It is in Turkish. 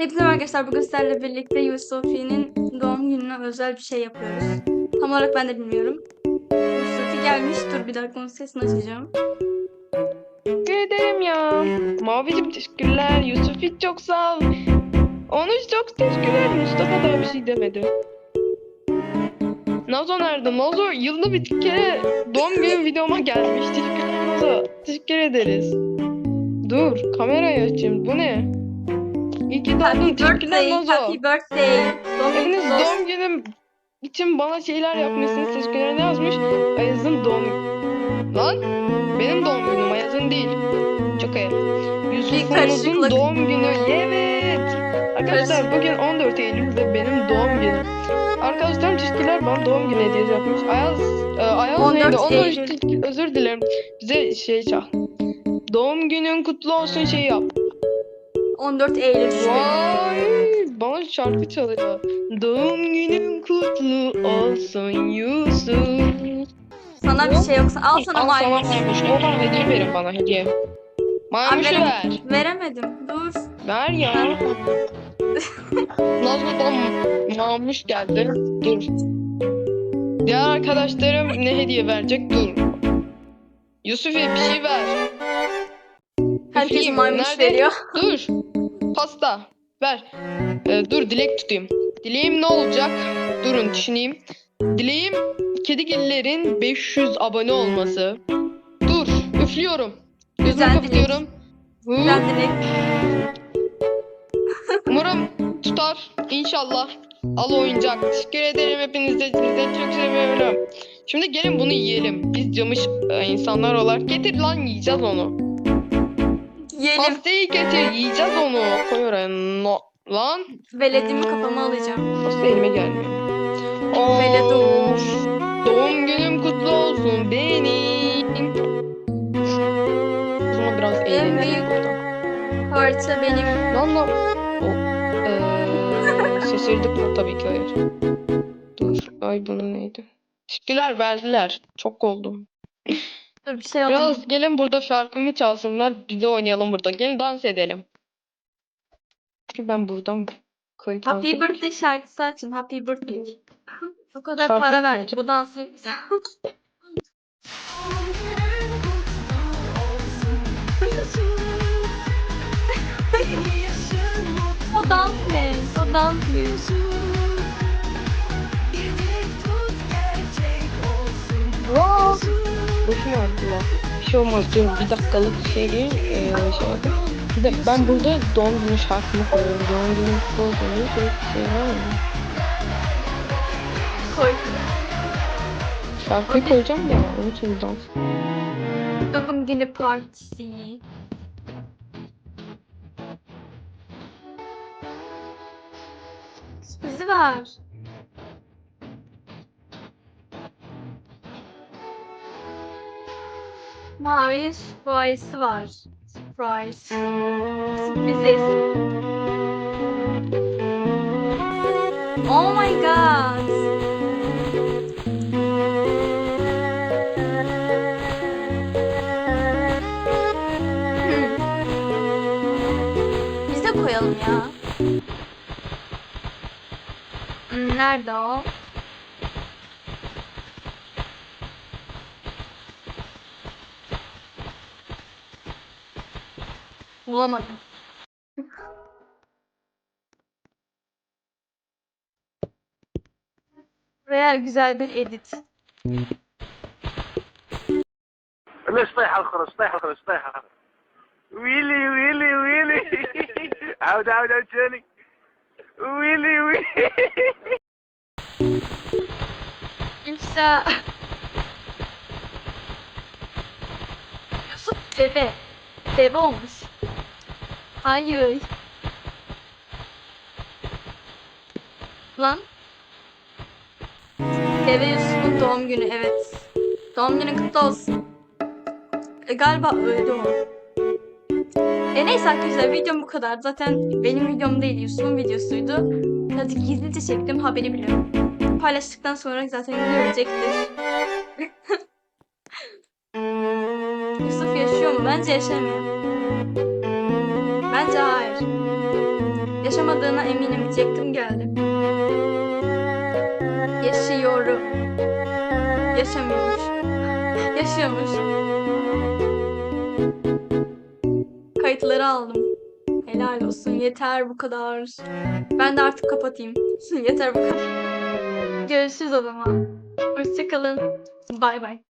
Hepinize arkadaşlar. Bugün sizlerle birlikte Yusufi'nin doğum gününe özel bir şey yapıyoruz. Tam olarak ben de bilmiyorum. Yusufi gelmiş. Dur bir dakika onun sesini açacağım. Teşekkür ederim ya. Mavicim teşekkürler. Yusuf'i çok sağ ol. Onu çok teşekkürler. Mustafa da bir şey demedi. Nazo nerede? Nazo yılda bir kere doğum günü videoma gelmiş. Teşekkürler Nazo. Teşekkür ederiz. Dur kamerayı açayım. Bu ne? İyi ki Happy birthday, happy birthday. Doğum doğum günüm için bana şeyler yapmışsınız. Teşekkürler ne yazmış? Ayaz'ın doğum Lan benim doğum günüm Ayaz'ın değil. Çok. Yusuf'un karışıklık. doğum günü. Evet. Arkadaşlar bugün 14 Eylül ve benim doğum günüm. Arkadaşlarım teşekkürler bana doğum günü hediyesi yapmış. Ayaz, e, Ayaz 14 neydi? Onu Eylül. işte- özür dilerim. Bize şey çal. Doğum günün kutlu olsun şey yap. 14 Eylül. Vay, bana şarkı çalıyor. Doğum günün kutlu olsun Yusuf. Sana bir şey yoksa al sana Al sana maymuş. maymuş. Ne hediye verin bana hediye. Maymuşu Abi, ver. Veremedim. Dur. Ver ya. Nazlı'dan maymuş geldi. Dur. Diğer arkadaşlarım ne hediye verecek? Dur. Yusuf'e bir şey ver. Herkes Üfleyeyim. maymuş Nerede? veriyor. Dur. Pasta. Ver. Ee, dur dilek tutayım. Dileğim ne olacak? Durun düşüneyim. Dileğim kedigillerin 500 abone olması. Dur. Üflüyorum. Gözümü Güzel dilek. kapatıyorum. Hı. Güzel dilek. Umarım tutar. İnşallah. Al oyuncak. Teşekkür ederim hepinize. Sizi çok seviyorum. Şimdi gelin bunu yiyelim. Biz camış e, insanlar olarak. Getir lan yiyeceğiz onu. Yiyelim. Pastayı getir yiyeceğiz onu. Koy oraya. No. Lan. Veledimi kafama alacağım. Pasta elime gelmiyor. Veledo. Of. Doğum günüm kutlu olsun benim. O zaman biraz En eğlenelim büyük- burada. Parça benim. Lan lan. O, eee, şaşırdık mı? Tabii ki hayır. Dur. Ay bunun neydi? Teşekkürler verdiler. Çok oldum. Dur bir şey alayım. Biraz gelin burada şarkımı çalsınlar. Biz de oynayalım burada. Gelin dans edelim. Çünkü ben buradan kayıt Happy aldım. birthday şarkısı açın. Happy birthday. O kadar Şarkı para mı verdi. açın? Bu dansı güzel. o dans ne? O dans ne? Boşuna aldılar. Bir şey olmaz diyorum. Bir dakikalık şey değil. Ee, şey yapayım. Bir de ben burada doğum günü şarkımı koyuyorum. Doğum günü böyle bir şey var mı? Koy. Şarkıyı koyacağım ya. Onun için dans. Doğum günü partisi. Sürprizi var. Mavi surprise'ı var. Surprise. Sürpriz. Oh my god. Biz de koyalım ya. Hmm, Nerede o? Bulamadım. Buraya güzel bir edit. ليش طايحه الخرس طايحه الخرس طايحه ويلي ويلي ويلي عاود عاود عاود ثاني ويلي ويلي İfşa. Yusuf bebe. Bebe olmuş. Hayır. Lan. Bebe Yusuf'un doğum günü evet. Doğum günün kutlu olsun. E, galiba öldü o. E neyse arkadaşlar videom bu kadar. Zaten benim videom değil Yusuf'un videosuydu. Hadi gizlice çektim haberi biliyorum. Paylaştıktan sonra zaten görecektir. Yusuf yaşıyor mu? Bence yaşamıyor. Hayır. Yaşamadığına eminim diyecektim geldi. Yaşıyorum. Yaşamıyormuş. Yaşıyormuş. Kayıtları aldım. Helal olsun. Yeter bu kadar. Ben de artık kapatayım. Yeter bu kadar. Görüşürüz o zaman. Hoşçakalın. Bay bay.